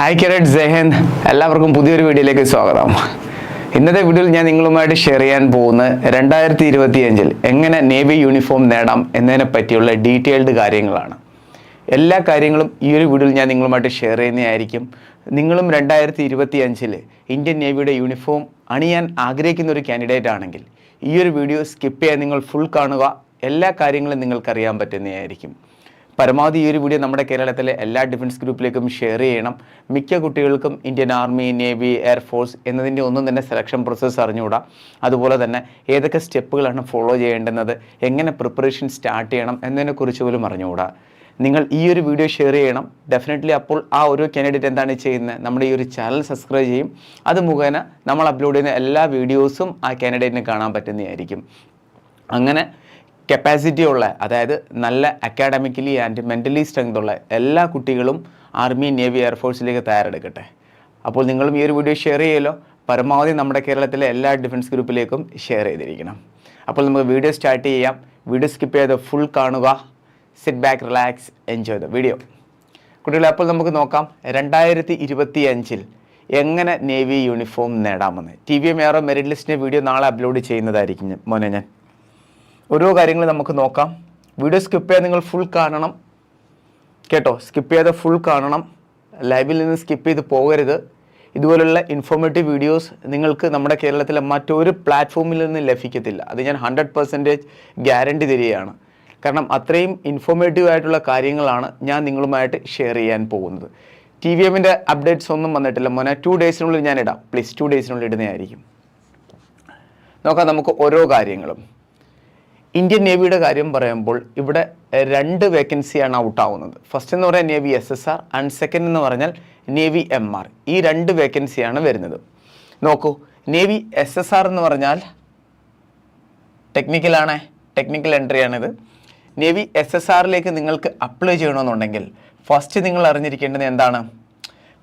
Hi കിരട്ട് Jaihind എല്ലാവർക്കും പുതിയൊരു വീഡിയോയിലേക്ക് സ്വാഗതം. ഇന്നത്തെ വീഡിയോയിൽ ഞാൻ നിങ്ങളുമായിട്ട് ഷെയർ ചെയ്യാൻ പോകുന്ന രണ്ടായിരത്തി ഇരുപത്തി അഞ്ചിൽ എങ്ങനെ നേവി യൂണിഫോം നേടാം എന്നതിനെ പറ്റിയുള്ള ഡീറ്റെയിൽഡ് കാര്യങ്ങളാണ്. എല്ലാ കാര്യങ്ങളും ഈ ഒരു വീഡിയോയിൽ ഞാൻ നിങ്ങളുമായിട്ട് ഷെയർ ചെയ്യുന്നതായിരിക്കും. നിങ്ങളും രണ്ടായിരത്തി ഇരുപത്തി അഞ്ചിൽ ഇന്ത്യൻ നേവിയുടെ യൂണിഫോം അണിയാൻ ആഗ്രഹിക്കുന്ന ഒരു കാൻഡിഡേറ്റ് ആണെങ്കിൽ ഈ ഒരു വീഡിയോ സ്കിപ്പ് ചെയ്യാൻ നിങ്ങൾ ഫുൾ കാണുക. എല്ലാ കാര്യങ്ങളും നിങ്ങൾക്കറിയാൻ പറ്റുന്നതായിരിക്കും. പരമാവധി ഈ ഒരു വീഡിയോ നമ്മുടെ കേരളത്തിലെ എല്ലാ ഡിഫൻസ് ഗ്രൂപ്പിലേക്കും ഷെയർ ചെയ്യണം. മിക്ക കുട്ടികൾക്കും ഇന്ത്യൻ ആർമി നേവി എയർഫോഴ്സ് എന്നതിന്റെ ഒന്നും തന്നെ സെലക്ഷൻ പ്രോസസ്സ് അറിഞ്ഞുകൂടാ. അതുപോലെ തന്നെ ഏതൊക്കെ സ്റ്റെപ്പുകളാണ് ഫോളോ ചെയ്യേണ്ടുന്നത് എങ്ങനെ പ്രിപ്പറേഷൻ സ്റ്റാർട്ട് ചെയ്യണം എന്നതിനെക്കുറിച്ച് പോലും അറിഞ്ഞുകൂടാ. നിങ്ങൾ ഈ ഒരു വീഡിയോ ഷെയർ ചെയ്യണം. ഡെഫിനറ്റ്ലി അപ്പോൾ ആ ഒരു കാൻഡിഡേറ്റ് എന്താണ് ചെയ്യുന്നത്? നമ്മുടെ ഈ ഒരു ചാനൽ സബ്സ്ക്രൈബ് ചെയ്യും. അത് മുഖേന നമ്മൾ അപ്ലോഡ് ചെയ്യുന്ന എല്ലാ വീഡിയോസും ആ കാൻഡിഡേറ്റിന് കാണാൻ പറ്റുന്നതായിരിക്കും. അങ്ങനെ കപ്പാസിറ്റി ഉള്ള അതായത് നല്ല അക്കാഡമിക്കലി ആൻഡ് മെന്റലി സ്ട്രെങ്ത് ഉള്ള എല്ലാ കുട്ടികളും ആർമി നേവി എയർഫോഴ്സിലേക്ക് തയ്യാറെടുക്കട്ടെ. അപ്പോൾ നിങ്ങളും ഈ ഒരു വീഡിയോ ഷെയർ ചെയ്യുമല്ലോ. പരമാവധി നമ്മുടെ കേരളത്തിലെ എല്ലാ ഡിഫൻസ് ഗ്രൂപ്പിലേക്കും ഷെയർ ചെയ്തിരിക്കണം. അപ്പോൾ നമുക്ക് വീഡിയോ സ്റ്റാർട്ട് ചെയ്യാം. വീഡിയോ സ്കിപ്പ് ചെയ്ത് ഫുൾ കാണുക. Sit back relax enjoy the video കുട്ടികളെ അപ്പോൾ നമുക്ക് നോക്കാം. രണ്ടായിരത്തി ഇരുപത്തി അഞ്ചിൽ എങ്ങനെ നേവി യൂണിഫോം നേടാമെന്ന്. T V M aero merit ലിസ്റ്റിന്റെ വീഡിയോ നാളെ അപ്ലോഡ് ചെയ്യുന്നതായിരിക്കും. മോനെ ഞാൻ ഓരോ കാര്യങ്ങൾ നമുക്ക് നോക്കാം. വീഡിയോ സ്കിപ്പ് ചെയ്യാതെ നിങ്ങൾ ഫുൾ കാണണം. കേട്ടോ സ്കിപ്പ് ചെയ്യാതെ ഫുൾ കാണണം. ലൈവിൽ നിന്ന് സ്കിപ്പ് ചെയ്ത് പോകരുത്. ഇതുപോലുള്ള ഇൻഫോർമേറ്റീവ് വീഡിയോസ് നിങ്ങൾക്ക് നമ്മുടെ കേരളത്തിലെ മറ്റൊരു പ്ലാറ്റ്ഫോമിൽ നിന്ന് ലഭിക്കത്തില്ല. അത് ഞാൻ ഹൺഡ്രഡ് പെർസെന്റേജ് ഗ്യാരണ്ടി തരികയാണ്. കാരണം അത്രയും ഇൻഫോർമേറ്റീവ് ആയിട്ടുള്ള കാര്യങ്ങളാണ് ഞാൻ നിങ്ങളുമായിട്ട് ഷെയർ ചെയ്യാൻ പോകുന്നത്. ടി വി എമ്മിന്റെ അപ്ഡേറ്റ്സ് ഒന്നും വന്നിട്ടില്ല. മോനെ ടു ഡേയ്സിനുള്ളിൽ ഞാൻ ഇടാം. പ്ലീസ് ടു ഡേയ്സിനുള്ളിൽ ഇടുന്നതായിരിക്കും. നോക്കാം നമുക്ക് ഓരോ കാര്യങ്ങളും. ഇന്ത്യൻ നേവിയുടെ കാര്യം പറയുമ്പോൾ ഇവിടെ രണ്ട് വേക്കൻസിയാണ് ഔട്ടാവുന്നത്. ഫസ്റ്റ് എന്ന് പറയാൻ navy S S R and second എന്ന് പറഞ്ഞാൽ നേവി എം ആർ ഈ രണ്ട് വേക്കൻസിയാണ് വരുന്നത്. നോക്കൂ നേവി എസ് എസ് ആർ എന്ന് പറഞ്ഞാൽ ടെക്നിക്കലാണ് ടെക്നിക്കൽ എൻട്രി ആണിത്. നേവി എസ് എസ് ആറിലേക്ക് നിങ്ങൾക്ക് അപ്ലൈ ചെയ്യണമെന്നുണ്ടെങ്കിൽ ഫസ്റ്റ് നിങ്ങൾ അറിഞ്ഞിരിക്കേണ്ടത് എന്താണ്?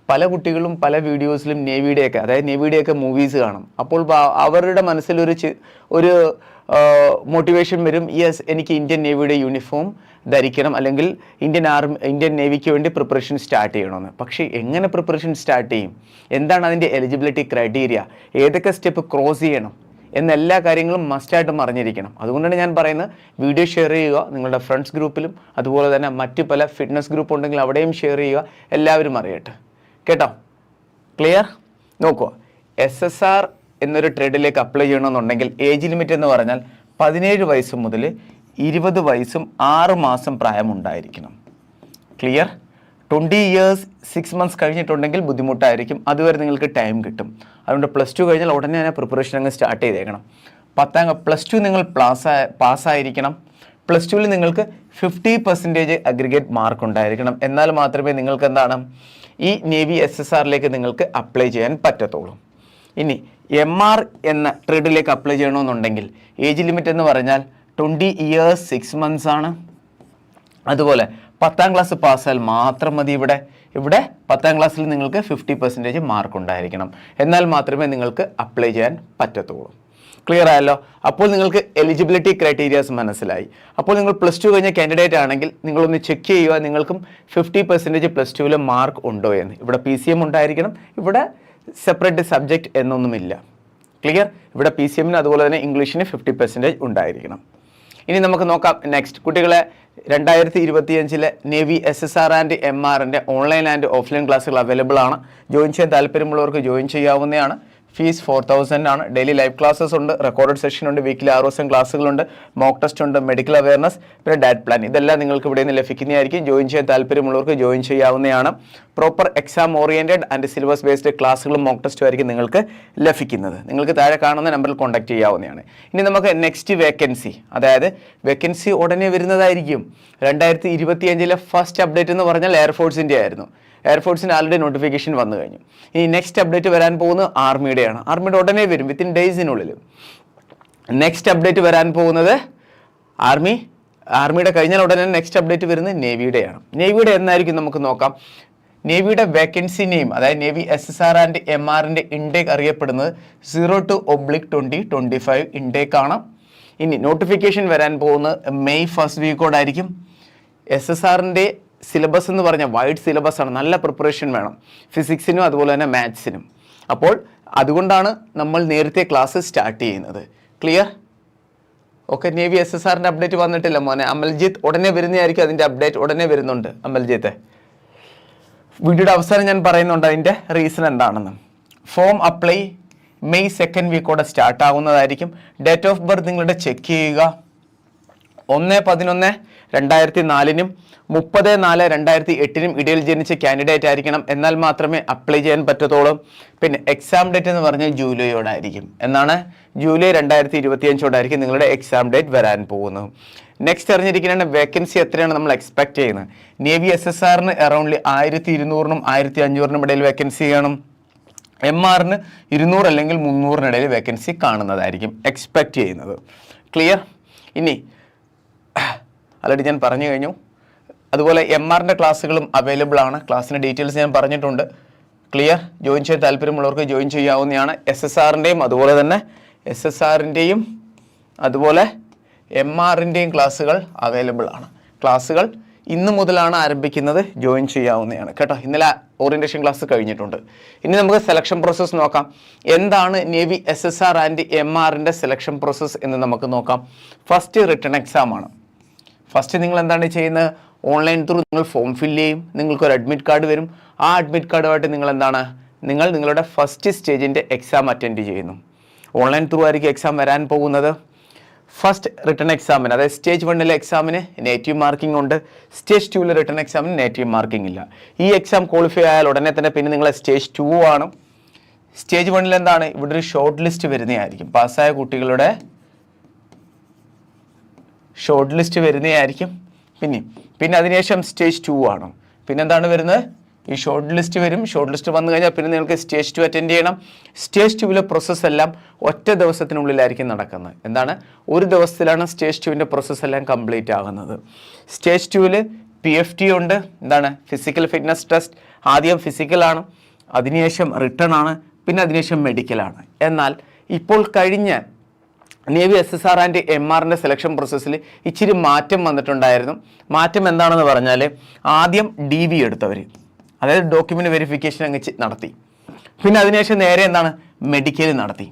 പല കുട്ടികളും പല വീഡിയോസിലും നേവിയുടെയൊക്കെ അതായത് നേവിയുടെയൊക്കെ മൂവീസ് കാണും. അപ്പോൾ അവരുടെ മനസ്സിലൊരു ഒരു മോട്ടിവേഷൻ വരും. യെസ് എനിക്ക് ഇന്ത്യൻ നേവിയുടെ യൂണിഫോം ധരിക്കണം. അല്ലെങ്കിൽ ഇന്ത്യൻ ആർമി ഇന്ത്യൻ നേവിക്ക് വേണ്ടി പ്രിപ്പറേഷൻ സ്റ്റാർട്ട് ചെയ്യണമെന്ന്. പക്ഷേ എങ്ങനെ പ്രിപ്പറേഷൻ സ്റ്റാർട്ട് ചെയ്യും? എന്താണ് അതിന്റെ എലിജിബിലിറ്റി ക്രൈറ്റീരിയ ഏതൊക്കെ സ്റ്റെപ്പ് ക്രോസ് ചെയ്യണം? എന്നെല്ലാ കാര്യങ്ങളും മസ്റ്റായിട്ടും അറിഞ്ഞിരിക്കണം അതുകൊണ്ടാണ് ഞാൻ പറയുന്നത് വീഡിയോ ഷെയർ ചെയ്യുക നിങ്ങളുടെ ഫ്രണ്ട്സ് ഗ്രൂപ്പിലും അതുപോലെ തന്നെ മറ്റു പല ഫിറ്റ്നസ് ഗ്രൂപ്പ് ഉണ്ടെങ്കിൽ അവിടെയും ഷെയർ ചെയ്യുക. എല്ലാവരും അറിയട്ടെ. കേട്ടോ? ക്ലിയർ നോക്കുക. എസ് എസ് ആർ എന്നൊരു ട്രേഡിലേക്ക് അപ്ലൈ ചെയ്യണമെന്നുണ്ടെങ്കിൽ ഏജ് ലിമിറ്റ് എന്ന് പറഞ്ഞാൽ പതിനേഴ് വയസ്സ് മുതൽ ഇരുപത് വയസ്സും ആറ് മാസം പ്രായമുണ്ടായിരിക്കണം. Clear twenty years six months കഴിഞ്ഞിട്ടുണ്ടെങ്കിൽ ബുദ്ധിമുട്ടായിരിക്കും. അതുവരെ നിങ്ങൾക്ക് ടൈം കിട്ടും. അതുകൊണ്ട് പ്ലസ് ടു കഴിഞ്ഞാൽ ഉടനെ തന്നെ പ്രിപ്പറേഷൻ അങ്ങ് സ്റ്റാർട്ട് ചെയ്തേക്കണം. പത്താം പ്ലസ് ടു നിങ്ങൾ പ്ലാസ് പാസ്സായിരിക്കണം പ്ലസ് ടുവിൽ നിങ്ങൾക്ക് ഫിഫ്റ്റി പെർസെന്റേജ് അഗ്രിഗേറ്റ് മാർക്ക് ഉണ്ടായിരിക്കണം. എന്നാൽ മാത്രമേ നിങ്ങൾക്ക് എന്താണ്? ഈ നേവി എസ് എസ് ആറിലേക്ക് നിങ്ങൾക്ക് അപ്ലൈ ചെയ്യാൻ പറ്റത്തുള്ളൂ. ഇനി എം ആർ എന്ന ട്രേഡിലേക്ക് അപ്ലൈ ചെയ്യണമെന്നുണ്ടെങ്കിൽ ഏജ് ലിമിറ്റ് എന്ന് പറഞ്ഞാൽ ട്വന്റി ഇയേഴ്സ് സിക്സ് മന്ത്സ് ആണ്. അതുപോലെ പത്താം ക്ലാസ് പാസ്സായാൽ മാത്രം മതി ഇവിടെ. ഇവിടെ പത്താം ക്ലാസ്സിൽ നിങ്ങൾക്ക് ഫിഫ്റ്റി പെർസെന്റേജ് മാർക്ക് ഉണ്ടായിരിക്കണം. എന്നാൽ മാത്രമേ നിങ്ങൾക്ക് അപ്ലൈ ചെയ്യാൻ പറ്റത്തുള്ളൂ. ക്ലിയർ ആയല്ലോ? അപ്പോൾ നിങ്ങൾക്ക് എലിജിബിലിറ്റി ക്രൈറ്റീരിയാസ് മനസ്സിലായി. അപ്പോൾ നിങ്ങൾ പ്ലസ് ടു കഴിഞ്ഞ കാൻഡിഡേറ്റ് ആണെങ്കിൽ നിങ്ങളൊന്ന് ചെക്ക് ചെയ്യുക നിങ്ങൾക്കും ഫിഫ്റ്റി പെർസെന്റേജ് പ്ലസ് ടുവിൽ മാർക്ക് ഉണ്ടോ എന്ന്. ഇവിടെ പി സി എം ഉണ്ടായിരിക്കണം. ഇവിടെ സെപ്പറേറ്റ് സബ്ജക്റ്റ് എന്നൊന്നുമില്ല. ക്ലിയർ ഇവിടെ പി സി എമ്മിന് അതുപോലെ തന്നെ ഇംഗ്ലീഷിന് ഫിഫ്റ്റി പെർസെന്റേജ് ഉണ്ടായിരിക്കണം. ഇനി നമുക്ക് നോക്കാം. നെക്സ്റ്റ് കുട്ടികളെ രണ്ടായിരത്തി ഇരുപത്തിയഞ്ചിലെ navy S S R and M ആറിന്റെ ഓൺലൈൻ ആൻഡ് ഓഫ്ലൈൻ ക്ലാസ്സുകൾ അവൈലബിൾ ആണ്. ജോയിൻ ചെയ്യാൻ താല്പര്യമുള്ളവർക്ക് ജോയിൻ ചെയ്യാവുന്നതാണ്. ഫീസ് ഫോർ തൗസൻഡ് ആണ്. ഡെയിലി ലൈവ് ക്ലാസ്സസ് ഉണ്ട് റെക്കോർഡ് സെഷൻ ഉണ്ട് വീക്കിലി ആറ് ദിവസം ക്ലാസ്സുകളുണ്ട് മോക്ക് ടെസ്റ്റ് ഉണ്ട് മെഡിക്കൽ അവയർനെസ് പിന്നെ ഡാറ്റ് പ്ലാൻ ഇതെല്ലാം നിങ്ങൾക്ക് ഇവിടെ നിന്ന് ലഭിക്കുന്നതായിരിക്കും. ജോയിൻ ചെയ്യാൻ താല്പര്യമുള്ളവർക്ക് ജോയിൻ ചെയ്യാവുന്നതാണ്. Proper exam oriented and syllabus based ക്ലാസ്സുകളും മോക്ക് ടെസ്റ്റും ആയിരിക്കും നിങ്ങൾക്ക് ലഭിക്കുന്നത്. നിങ്ങൾക്ക് താഴെ കാണുന്ന നമ്പറിൽ കോൺടാക്ട് ചെയ്യാവുന്നതാണ്. ഇനി നമുക്ക് നെക്സ്റ്റ് വേക്കൻസി അതായത് വേക്കൻസി ഉടനെ വരുന്നതായിരിക്കും. രണ്ടായിരത്തി ഇരുപത്തിയഞ്ചിലെ ഫസ്റ്റ് അപ്ഡേറ്റ് എന്ന് പറഞ്ഞാൽ എയർഫോഴ്സിന്റെ ആയിരുന്നു. എയർഫോഴ്സിന് ആൾറെഡി നോട്ടിഫിക്കേഷൻ വന്നു കഴിഞ്ഞു. ഇനി നെക്സ്റ്റ് അപ്ഡേറ്റ് വരാൻ പോകുന്നത് ആർമിയുടെയാണ്. ആർമിയുടെ ഉടനെ വരും വിത്തിൻ ഡേയ്സിനുള്ളിൽ നെക്സ്റ്റ് അപ്ഡേറ്റ് വരാൻ പോകുന്നത് ആർമി. ആർമിയുടെ കഴിഞ്ഞാൽ ഉടനെ നെക്സ്റ്റ് അപ്ഡേറ്റ് വരുന്നത് നേവിയുടെയാണ്. നേവിയുടെ എന്നായിരിക്കും നമുക്ക് നോക്കാം. നേവിയുടെ വേക്കൻസി നെയിം അതായത് navy S S R and M ആറിന്റെ ഇൻടേക്ക് അറിയപ്പെടുന്നത് zero two oblique twenty twenty five intake ആണ്. ഇനി നോട്ടിഫിക്കേഷൻ വരാൻ പോകുന്നത് മെയ് ഫസ്റ്റ് വീക്കോടായിരിക്കും എസ് എസ് ആറിന്റെ സിലബസ് എന്ന് പറഞ്ഞാൽ വൈഡ് സിലബസ് ആണ്. നല്ല പ്രിപ്പറേഷൻ വേണം. ഫിസിക്സിനും അതുപോലെ തന്നെ മാത്സിനും അപ്പോൾ അതുകൊണ്ടാണ് നമ്മൾ നേരത്തെ ക്ലാസ് സ്റ്റാർട്ട് ചെയ്യുന്നത്. Clear okay navy S S ആറിന്റെ അപ്ഡേറ്റ് വന്നിട്ടില്ല മോനെ. അമൽജിത്ത് ഉടനെ വരുന്നതായിരിക്കും അതിന്റെ അപ്ഡേറ്റ് ഉടനെ വരുന്നുണ്ട് അമൽജിത്തെ. വീഡിയോയുടെ അവസാനം ഞാൻ പറയുന്നുണ്ട് അതിന്റെ റീസൺ എന്താണെന്ന്. ഫോം അപ്ലൈ മെയ് സെക്കൻഡ് വീക്കോടെ സ്റ്റാർട്ട് ആവുന്നതായിരിക്കും. ഡേറ്റ് ഓഫ് ബർത്ത് നിങ്ങളുടെ ചെക്ക് ചെയ്യുക. ഒന്ന് പതിനൊന്ന് രണ്ടായിരത്തി നാലിനും മുപ്പത് നാല് രണ്ടായിരത്തി എട്ടിനും ഇടയിൽ ജനിച്ച കാൻഡിഡേറ്റ് ആയിരിക്കണം. എന്നാൽ മാത്രമേ അപ്ലൈ ചെയ്യാൻ പറ്റത്തുള്ളൂ. പിന്നെ എക്സാം ഡേറ്റ് എന്ന് പറഞ്ഞാൽ ജൂലൈയോടായിരിക്കും. എന്നാണ് ജൂലൈ രണ്ടായിരത്തി ഇരുപത്തി അഞ്ചോടായിരിക്കും നിങ്ങളുടെ എക്സാം ഡേറ്റ് വരാൻ പോകുന്നത്. നെക്സ്റ്റ് അറിഞ്ഞിരിക്കുന്ന വേക്കൻസി എത്രയാണ് നമ്മൾ എക്സ്പെക്ട് ചെയ്യുന്നത്? നേവി എസ് എസ് ആറിന് അറൗണ്ട്ലി ആയിരത്തി ഇരുന്നൂറിനും ആയിരത്തി അഞ്ഞൂറിനും ഇടയിൽ വേക്കൻസി കാണും. എം ആറിന് ഇരുന്നൂറ് അല്ലെങ്കിൽ മുന്നൂറിനിടയിൽ വേക്കൻസി കാണുന്നതായിരിക്കും എക്സ്പെക്റ്റ് ചെയ്യുന്നത്. ക്ലിയർ ഇനി ആൾറെഡി ഞാൻ പറഞ്ഞു കഴിഞ്ഞു. അതുപോലെ എം ആറിന്റെ ക്ലാസ്സുകളും അവൈലബിൾ ആണ്. ക്ലാസ്സിന്റെ ഡീറ്റെയിൽസ് ഞാൻ പറഞ്ഞിട്ടുണ്ട്. ക്ലിയർ ജോയിൻ ചെയ്യാൻ താല്പര്യമുള്ളവർക്ക് ജോയിൻ ചെയ്യാവുന്നതാണ് എസ് എസ് ആറിന്റെയും അതുപോലെ തന്നെ എസ് എസ് ആറിന്റെയും അതുപോലെ എം ആറിന്റെയും ക്ലാസ്സുകൾ അവൈലബിൾ ആണ്. ക്ലാസ്സുകൾ ഇന്ന് മുതലാണ് ആരംഭിക്കുന്നത്. ജോയിൻ ചെയ്യാവുന്നതാണ്. കേട്ടോ? ഇന്നലെ ഓറിയന്റേഷൻ ക്ലാസ് കഴിഞ്ഞിട്ടുണ്ട്. ഇനി നമുക്ക് സെലക്ഷൻ പ്രോസസ്സ് നോക്കാം. എന്താണ് navy S S R and M ആറിന്റെ സെലക്ഷൻ പ്രോസസ്സ് എന്ന് നമുക്ക് നോക്കാം. ഫസ്റ്റ് റിട്ടേൺ എക്സാം ആണ്. ഫസ്റ്റ് നിങ്ങൾ എന്താണ് ചെയ്യുന്നത്? ഓൺലൈൻ ത്രൂ നിങ്ങൾ ഫോം ഫില്ല് ചെയ്യും. നിങ്ങൾക്ക് ഒരു അഡ്മിറ്റ് കാർഡ് വരും. ആ അഡ്മിറ്റ് കാർഡുമായിട്ട് നിങ്ങൾ എന്താണ് നിങ്ങൾ നിങ്ങളുടെ ഫസ്റ്റ് സ്റ്റേജിന്റെ എക്സാം അറ്റൻഡ് ചെയ്യുന്നു. ഓൺലൈൻ ത്രൂ ആയിരിക്കും എക്സാം വരാൻ പോകുന്നത്. ഫസ്റ്റ് റിട്ടേൺ എക്സാമിന് അതായത് സ്റ്റേജ് വണ്ണിലെ എക്സാമിന് നെഗറ്റീവ് മാർക്കിംഗ് ഉണ്ട്. സ്റ്റേജ് ടുവിലെ റിട്ടേൺ എക്സാമിന് നെഗറ്റീവ് മാർക്കിംഗ് ഇല്ല. ഈ എക്സാം ക്വാളിഫൈ ആയാൽ ഉടനെ തന്നെ പിന്നെ നിങ്ങളെ സ്റ്റേജ് ടു ആണ്. സ്റ്റേജ് വണ്ണിൽ എന്താണ്? ഇവിടെ ഒരു ഷോർട്ട് ലിസ്റ്റ് വരുന്നതായിരിക്കും. പാസ്സായ കുട്ടികളുടെ ഷോർട്ട് ലിസ്റ്റ് വരുന്നതായിരിക്കും. പിന്നെ പിന്നെ അതിനുശേഷം സ്റ്റേജ് ടു ആണ്. പിന്നെ എന്താണ് വരുന്നത്? ഈ ഷോർട്ട് ലിസ്റ്റ് വരും. ഷോർട്ട് ലിസ്റ്റ് വന്നു കഴിഞ്ഞാൽ പിന്നെ നിങ്ങൾക്ക് സ്റ്റേജ് ടു അറ്റൻഡ് ചെയ്യണം. സ്റ്റേജ് ടുവിലെ പ്രോസസ്സ് എല്ലാം ഒറ്റ ദിവസത്തിനുള്ളിലായിരിക്കും നടക്കുന്നത്. എന്താണ്? ഒരു ദിവസത്തിലാണ് സ്റ്റേജ് ടുവിന്റെ പ്രോസസ്സ് എല്ലാം കംപ്ലീറ്റ് ആകുന്നത്. സ്റ്റേജ് ടുവിൽ പി എഫ് ടി ഉണ്ട്. എന്താണ്? ഫിസിക്കൽ ഫിറ്റ്നസ് ടെസ്റ്റ് ആദ്യം ഫിസിക്കലാണ് അതിനുശേഷം റിട്ടേൺ ആണ്. പിന്നെ അതിനുശേഷം മെഡിക്കലാണ് എന്നാൽ ഇപ്പോൾ കഴിഞ്ഞ navy S S R and M ആറിന്റെ സെലക്ഷൻ പ്രോസസ്സിൽ ഇച്ചിരി മാറ്റം വന്നിട്ടുണ്ടായിരുന്നു. മാറ്റം എന്താണെന്ന് പറഞ്ഞാൽ ആദ്യം ഡി വി എടുത്തവർ അതായത് ഡോക്യുമെന്റ് വെരിഫിക്കേഷൻ അങ്ങ് നടത്തി. പിന്നെ അതിനുശേഷം നേരെ എന്താണ്? മെഡിക്കൽ നടത്തി.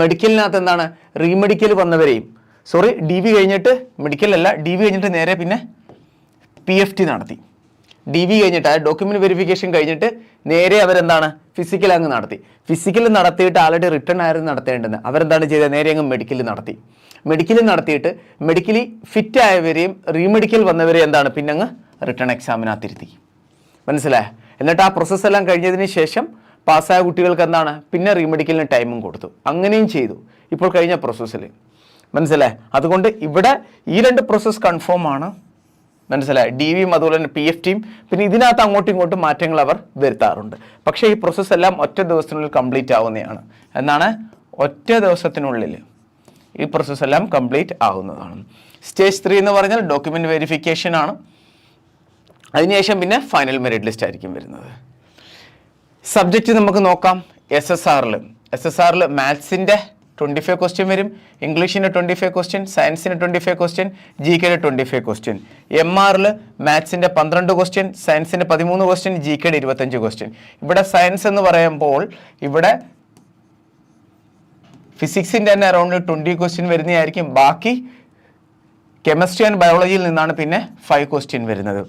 മെഡിക്കലിനകത്ത് എന്താണ്? റീമെഡിക്കൽ വന്നവരെയും സോറി ഡി വി കഴിഞ്ഞിട്ട് മെഡിക്കൽ അല്ല ഡി വി കഴിഞ്ഞിട്ട് നേരെ പിന്നെ പി എഫ് ടി നടത്തി. ഡി വി കഴിഞ്ഞിട്ട് ആ ഡോക്യുമെന്റ് വെരിഫിക്കേഷൻ കഴിഞ്ഞിട്ട് നേരെ അവരെന്താണ്? ഫിസിക്കൽ അങ്ങ് നടത്തി. ഫിസിക്കൽ നടത്തിയിട്ട് ആൾറെഡി റിട്ടേൺ ആയിരുന്നു നടത്തേണ്ടത്? അവരെന്താണ് ചെയ്തത്? നേരെ അങ്ങ് മെഡിക്കൽ നടത്തി. മെഡിക്കൽ നടത്തിയിട്ട് മെഡിക്കലി ഫിറ്റ് ആയവരെയും റീമെഡിക്കൽ വന്നവരെയും എന്താണ്? പിന്നെ അങ്ങ് റിട്ടേൺ എക്സാമിനകത്തിരുത്തി മനസ്സിലായ? എന്നിട്ട് ആ പ്രോസസ്സ് എല്ലാം കഴിഞ്ഞതിന് ശേഷം പാസ്സായ കുട്ടികൾക്ക് എന്താണ്? പിന്നെ റീമെഡിക്കലിന് ടൈമും കൊടുത്തു. അങ്ങനെയും ചെയ്തു. ഇപ്പോൾ കഴിഞ്ഞ പ്രോസസ്സിൽ മനസ്സിലായി? അതുകൊണ്ട് ഇവിടെ ഈ രണ്ട് പ്രോസസ്സ് കൺഫേം ആണ്. മനസ്സിലായി? ഡി വിയും അതുപോലെ തന്നെ പി എഫ് ടിയും പിന്നെ ഇതിനകത്ത് അങ്ങോട്ടും ഇങ്ങോട്ടും മാറ്റങ്ങൾ അവർ വരുത്താറുണ്ട്. പക്ഷേ ഈ പ്രോസസ്സ് എല്ലാം ഒറ്റ ദിവസത്തിനുള്ളിൽ കംപ്ലീറ്റ് ആവുന്നതാണ്. എന്നാണ് ഒറ്റ ദിവസത്തിനുള്ളിൽ ഈ പ്രോസസ്സ് എല്ലാം കംപ്ലീറ്റ് ആവുന്നതാണ്. സ്റ്റേജ് ത്രീ എന്ന് പറഞ്ഞാൽ ഡോക്യുമെന്റ് വെരിഫിക്കേഷൻ ആണ്. അതിനുശേഷം പിന്നെ ഫൈനൽ മെറിറ്റ് ലിസ്റ്റ് ആയിരിക്കും വരുന്നത്. സബ്ജക്റ്റ് നമുക്ക് നോക്കാം. എസ് എസ് ആറിൽ എസ് എസ് ആറിൽ മാത്സിന്റെ ട്വന്റി ഫൈവ് ക്വസ്റ്റ്യൻ വരും ഇംഗ്ലീഷിന് ട്വന്റി ഫൈവ് ക്വസ്റ്റ്യൻ സയൻസിന് ട്വന്റി ഫൈവ് ക്വസ്റ്റ്യൻ ജി കെയുടെ ട്വന്റി ഫൈവ് ക്വസ്റ്റ്യൻ എം ആറിൽ മാത്സിന്റെ പന്ത്രണ്ട് ക്വസ്റ്റ്യൻ സയൻസിന്റെ പതിമൂന്ന് ക്വസ്റ്റ്യൻ ജി കെയുടെ ഇരുപത്തഞ്ച് ക്വസ്റ്റ്യൻ ഇവിടെ സയൻസ് എന്ന് പറയുമ്പോൾ ഇവിടെ ഫിസിക്സിന്റെ തന്നെ അറൗണ്ട് ട്വന്റി ക്വസ്റ്റ്യൻ വരുന്നതായിരിക്കും. ബാക്കി കെമിസ്ട്രി ആൻഡ് ബയോളജിയിൽ നിന്നാണ് പിന്നെ ഫൈവ് ക്വസ്റ്റ്യൻ വരുന്നത്.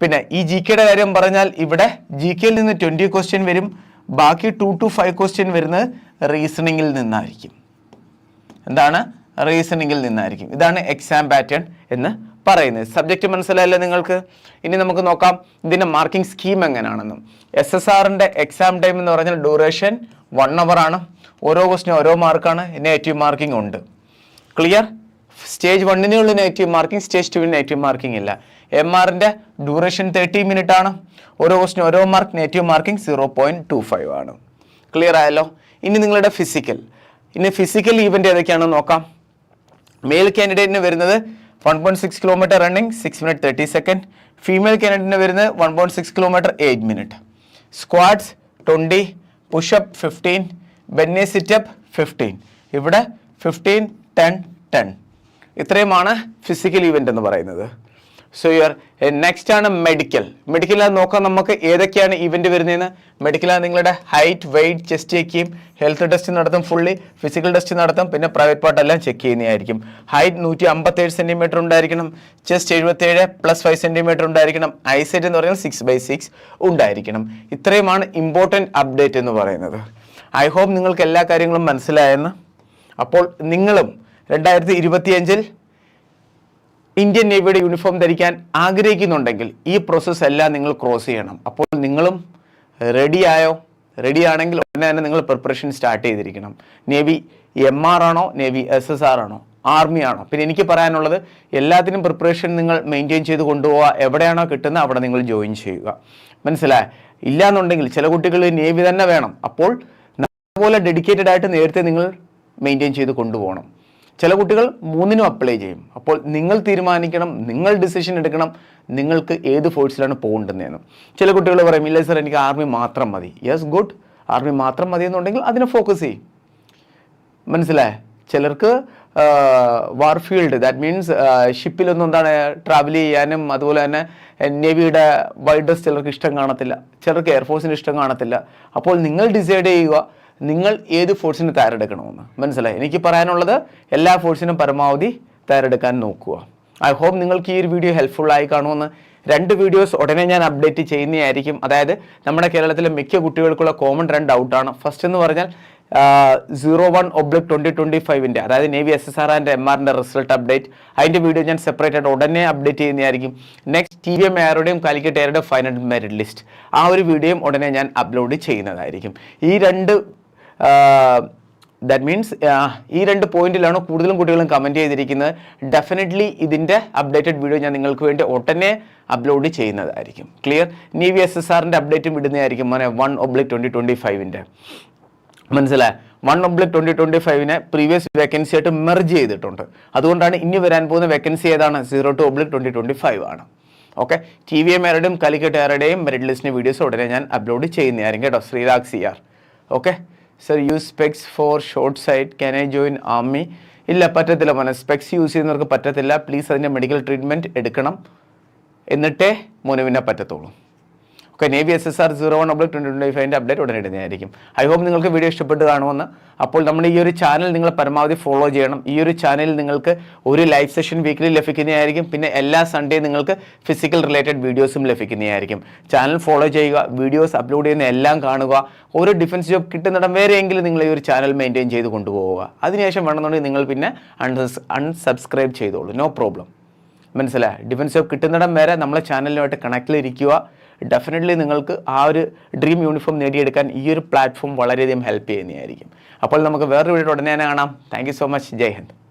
പിന്നെ ഈ ജി കെയുടെ കാര്യം പറഞ്ഞാൽ ഇവിടെ ജി കെയിൽ നിന്ന് ട്വന്റി ക്വസ്റ്റ്യൻ വരും. ബാക്കി ടു ടു ഫൈവ് ക്വസ്റ്റ്യൻ വരുന്നത് റീസണിങ്ങിൽ നിന്നായിരിക്കും. എന്താണ്? റീസണിങ്ങിൽ നിന്നായിരിക്കും. ഇതാണ് എക്സാം പാറ്റേൺ എന്ന് പറയുന്നത്. സബ്ജക്റ്റ് മനസ്സിലായല്ലോ നിങ്ങൾക്ക്? ഇനി നമുക്ക് നോക്കാം. ഇതിന്റെ മാർക്കിംഗ് സ്കീം എങ്ങനെയാണെന്നും എസ് എസ് ആറിന്റെ എക്സാം ടൈം എന്ന് പറഞ്ഞാൽ ഡ്യൂറേഷൻ വൺ അവർ ആണ്. ഓരോ ക്വസ്റ്റിനും ഓരോ മാർക്കാണ് നെഗറ്റീവ് മാർക്കിംഗ് ഉണ്ട്. ക്ലിയർ സ്റ്റേജ് വണ്ണിനുള്ള നെഗറ്റീവ് മാർക്കിംഗ് സ്റ്റേജ് ടുവിന് നെഗറ്റീവ് മാർക്കിംഗ് ഇല്ല. എം ആറിന്റെ ഡ്യൂറേഷൻ തേർട്ടി മിനിറ്റ് ആണ്. ഓരോ ക്വസ്റ്റിനും ഓരോ mark negative marking zero point two five ആണ്. ക്ലിയർ ആയല്ലോ? ഇനി നിങ്ങളുടെ ഫിസിക്കൽ ഇനി ഫിസിക്കൽ ഈവന്റ് ഏതൊക്കെയാണെന്ന് നോക്കാം. മെയിൽ കാൻഡിഡേറ്റിന് വരുന്നത് one point six kilometre running six minute thirty second female കാൻഡിഡേറ്റിന് വരുന്നത് one point six kilometre eight minute squads twenty pushup fifteen Benny situp fifteen ഇവിടെ ഫിഫ്റ്റീൻ ടെൻ ടെൻ ഇത്രയുമാണ് ഫിസിക്കൽ ഈവന്റ് എന്ന് പറയുന്നത്. സോ യുവർ നെക്സ്റ്റ് ആണ് medical medical നോക്കാം നമുക്ക് ഏതൊക്കെയാണ് event വരുന്നതെന്ന്. മെഡിക്കൽ നിങ്ങളുടെ ഹൈറ്റ് വെയിറ്റ് ചെസ്റ്റ് ചെക്ക് ചെയ്യും. ഹെൽത്ത് ടെസ്റ്റ് നടത്തും ഫുള്ളി ഫിസിക്കൽ ടെസ്റ്റ് നടത്തും. പിന്നെ പ്രൈവറ്റ് പാർട്ട് എല്ലാം ചെക്ക് ചെയ്യുന്നതായിരിക്കും. ഹൈറ്റ് നൂറ്റി അമ്പത്തേഴ് സെന്റിമീറ്റർ ഉണ്ടായിരിക്കണം. ചെസ്റ്റ് എഴുപത്തേഴ് പ്ലസ് ഫൈവ് സെന്റിമീറ്റർ ഉണ്ടായിരിക്കണം. ഐസൈറ്റ് എന്ന് പറയുന്നത് സിക്സ് ബൈ സിക്സ് ഉണ്ടായിരിക്കണം. ഇത്രയുമാണ് ഇമ്പോർട്ടന്റ് അപ്ഡേറ്റ് എന്ന് പറയുന്നത്. ഐ ഹോപ്പ് നിങ്ങൾക്ക് എല്ലാ കാര്യങ്ങളും മനസ്സിലായെന്ന്. അപ്പോൾ നിങ്ങളും രണ്ടായിരത്തി ഇരുപത്തിയഞ്ചിൽ ഇന്ത്യൻ നേവിയുടെ യൂണിഫോം ധരിക്കാൻ ആഗ്രഹിക്കുന്നുണ്ടെങ്കിൽ ഈ പ്രോസസ്സ് എല്ലാം നിങ്ങൾ ക്രോസ് ചെയ്യണം. അപ്പോൾ നിങ്ങളും റെഡിയായോ റെഡി ആണെങ്കിൽ ഉടനെ തന്നെ നിങ്ങൾ പ്രിപ്പറേഷൻ സ്റ്റാർട്ട് ചെയ്തിരിക്കണം. നേവി എം ആർ ആണോ? നേവി എസ് എസ് ആർ ആണോ? ആർമി ആണോ? പിന്നെ എനിക്ക് പറയാനുള്ളത് എല്ലാത്തിനും പ്രിപ്പറേഷൻ നിങ്ങൾ മെയിന്റെയിൻ ചെയ്ത് കൊണ്ടുപോവുക. എവിടെയാണോ കിട്ടുന്നത് അവിടെ നിങ്ങൾ ജോയിൻ ചെയ്യുക. മനസ്സിലായ? ഇല്ലാന്നുണ്ടെങ്കിൽ ചില കുട്ടികൾ നേവി തന്നെ വേണം. അപ്പോൾ പോലെ ഡെഡിക്കേറ്റഡ് ആയിട്ട് നേരത്തെ നിങ്ങൾ മെയിന്റെയിൻ ചെയ്ത് കൊണ്ടുപോകണം. ചില കുട്ടികൾ മൂന്നിനും അപ്ലൈ ചെയ്യും. അപ്പോൾ നിങ്ങൾ തീരുമാനിക്കണം നിങ്ങൾ ഡിസിഷൻ എടുക്കണം നിങ്ങൾക്ക് ഏത് ഫോഴ്സിലാണ് പോകേണ്ടതെന്ന്. ചില കുട്ടികൾ പറയും ഇല്ല സർ എനിക്ക് ആർമി മാത്രം മതി. യെസ് ഗുഡ് ആർമി മാത്രം മതി എന്നുണ്ടെങ്കിൽ അതിനെ ഫോക്കസ് ചെയ്യും. മനസ്സിലായേ? ചിലർക്ക് വാർഫീൽഡ് ദാറ്റ് മീൻസ് ഷിപ്പിലൊന്നും എന്താണ് ട്രാവൽ ചെയ്യാനും അതുപോലെ തന്നെ നേവിയുടെ വൈഡസ് ചിലർക്ക് ഇഷ്ടം കാണത്തില്ല. ചിലർക്ക് എയർഫോഴ്സിന് ഇഷ്ടം കാണത്തില്ല. അപ്പോൾ നിങ്ങൾ ഡിസൈഡ് ചെയ്യുക നിങ്ങൾ ഏത് ഫോഴ്സിന് തയ്യാറെടുക്കണമെന്ന്? മനസ്സിലായി? എനിക്ക് പറയാനുള്ളത് എല്ലാ ഫോഴ്സിനും പരമാവധി തയ്യാറെടുക്കാൻ നോക്കുക. ഐ ഹോപ്പ് നിങ്ങൾക്ക് ഈ ഒരു വീഡിയോ ഹെൽപ്ഫുൾ ആയി കാണുമെന്ന്. രണ്ട് വീഡിയോസ് ഉടനെ ഞാൻ അപ്ഡേറ്റ് ചെയ്യുന്നതായിരിക്കും. അതായത് നമ്മുടെ കേരളത്തിലെ മിക്ക കുട്ടികൾക്കുള്ള കോമൺ രണ്ട് ഡൗട്ടാണ് ഫസ്റ്റ് എന്ന് പറഞ്ഞാൽ zero one oblique twenty twenty ഫൈവിന്റെ അതായത് navy S S R and M ആറിന്റെ റിസൾട്ട് അപ്ഡേറ്റ് അതിന്റെ വീഡിയോ ഞാൻ സെപ്പറേറ്റ് ആയിട്ട് ഉടനെ അപ്ഡേറ്റ് ചെയ്യുന്നതായിരിക്കും. നെക്സ്റ്റ് ടി വി എം എയറുടെയും കാലിക്കറ്റ് എയറുടെയും ഫൈനൽ മെറിറ്റ് ലിസ്റ്റ് ആ ഒരു വീഡിയോയും ഉടനെ ഞാൻ അപ്ലോഡ് ചെയ്യുന്നതായിരിക്കും. ഈ രണ്ട് ദാറ്റ് മീൻസ് ഈ രണ്ട് പോയിന്റിലാണ് കൂടുതലും കുട്ടികളും കമന്റ് ചെയ്തിരിക്കുന്നത്. ഡെഫിനറ്റ്ലി ഇതിന്റെ അപ്ഡേറ്റഡ് വീഡിയോ ഞാൻ നിങ്ങൾക്ക് വേണ്ടി ഉടനെ അപ്ലോഡ് ചെയ്യുന്നതായിരിക്കും. ക്ലിയർ നേവി എസ് എസ് ആറിന്റെ അപ്ഡേറ്റും ഇടുന്നതായിരിക്കും. മോനെ വൺ ഒബ്ലിക് ട്വന്റി ട്വന്റി ഫൈവിന്റെ മനസ്സിലായി? വൺ ഒബ്ലിക് ട്വന്റി ട്വന്റി ഫൈവിനെ പ്രീവിയസ് വേക്കൻസി ആയിട്ട് മെർജ് ചെയ്തിട്ടുണ്ട്. അതുകൊണ്ടാണ് ഇനി വരാൻ പോകുന്ന വേക്കൻസി ഏതാണ്? Zero two oblique twenty twenty five ആണ് ഓക്കെ ടി വി എം ആരുടെയും കാലിക്കറ്റ് ആരുടെയും മെറിറ്റ് ലിസ്റ്റിന്റെ വീഡിയോസ് ഉടനെ ഞാൻ അപ്ലോഡ് ചെയ്യുന്നതായിരിക്കും കേട്ടോ. Sreerag C R okay sir use specs for short sight can I join army ഇല്ല പറ്റത്തില്ല മോനെ. സ്പെക്സ് യൂസ് ചെയ്യുന്നവർക്ക് പറ്റത്തില്ല. പ്ലീസ് അതിന്റെ മെഡിക്കൽ ട്രീറ്റ്മെന്റ് എടുക്കണം. എന്നിട്ടേ മോനെ പിന്നെ പറ്റത്തുള്ളൂ. Okay navy S S R zero one double twenty twenty ഫൈവിന്റെ update ഉടനെ ഇടുന്നതായിരിക്കും. ഐ ഹോപ്പ് നിങ്ങൾക്ക് വീഡിയോ ഇഷ്ടപ്പെട്ട് കാണുമെന്ന്. അപ്പോൾ നമ്മൾ ഈ ഒരു ചാനൽ നിങ്ങൾ പരമാവധി ഫോളോ ചെയ്യണം. ഈ ഒരു ചാനലിൽ നിങ്ങൾക്ക് ഒരു ലൈവ് സെഷൻ വീക്കിലി ലഭിക്കുന്നതായിരിക്കും. പിന്നെ എല്ലാ സൺഡേ നിങ്ങൾക്ക് ഫിസിക്കൽ റിലേറ്റഡ് വീഡിയോസും ലഭിക്കുന്നതായിരിക്കും. ചാനൽ ഫോളോ ചെയ്യുക വീഡിയോസ് അപ്ലോഡ് ചെയ്യുന്ന എല്ലാം കാണുക. ഓരോ ഡിഫൻസ് ജോബ് കിട്ടുന്നിടം വരെയെങ്കിലും നിങ്ങൾ ഈ ഒരു ചാനൽ മെയിന്റെയിൻ ചെയ്ത് കൊണ്ടുപോവുക. അതിനുശേഷം വേണമെന്നുണ്ടെങ്കിൽ നിങ്ങൾ പിന്നെ അൺസബ്സ്ക്രൈബ് ചെയ്തോളൂ. നോ പ്രോബ്ലം മനസ്സിലായി? ഡിഫൻസ് ജോബ് കിട്ടുന്നിടം വരെ നമ്മളെ ചാനലുമായിട്ട് കണക്റ്റിലിരിക്കുക ഡെഫിനറ്റ്ലി നിങ്ങൾക്ക് ആ ഒരു ഡ്രീം യൂണിഫോം നേടിയെടുക്കാൻ ഈ ഒരു പ്ലാറ്റ്ഫോം വളരെയധികം ഹെൽപ്പ് ചെയ്യുന്നതായിരിക്കും. അപ്പോൾ നമുക്ക് വേറൊരു വീഡിയോ ഉടനെ തന്നെ കാണാം. Thank so much Jai Hind.